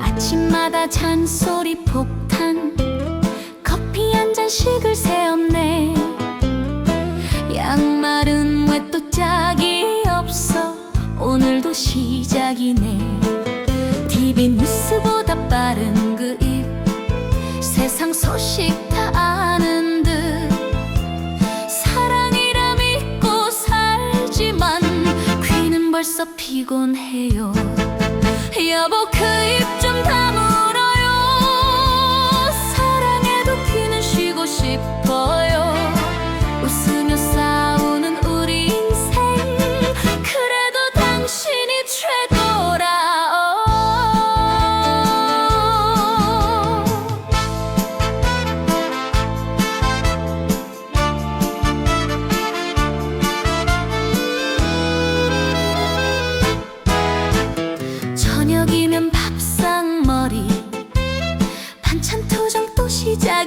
아침마다 잔소리 폭탄 커피 한 잔씩을 세었네. 양말은 왜 또 짝이 없어. 오늘도 시작이네 세상 소식 다 아는 듯. 사랑이라 믿고 살지만 귀는 벌써 피곤해요. 여보 그 입 좀 다물어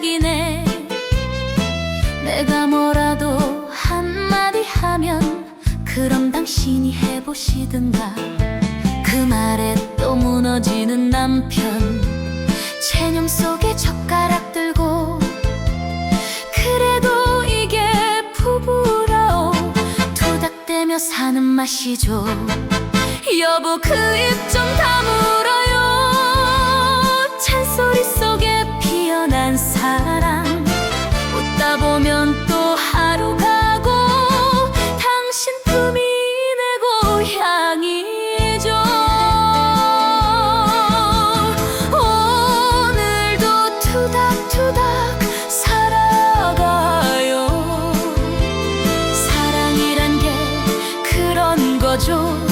시작이네. 내가 뭐라도 한마디 하면 그럼 당신이 해보시든가. 그 말에 또 무너지는 남편. 체념 속에 젓가락 들고 그래도 이게 부부라오 토닥대며 사는 맛이죠. 여보 그입좀 다물어요 就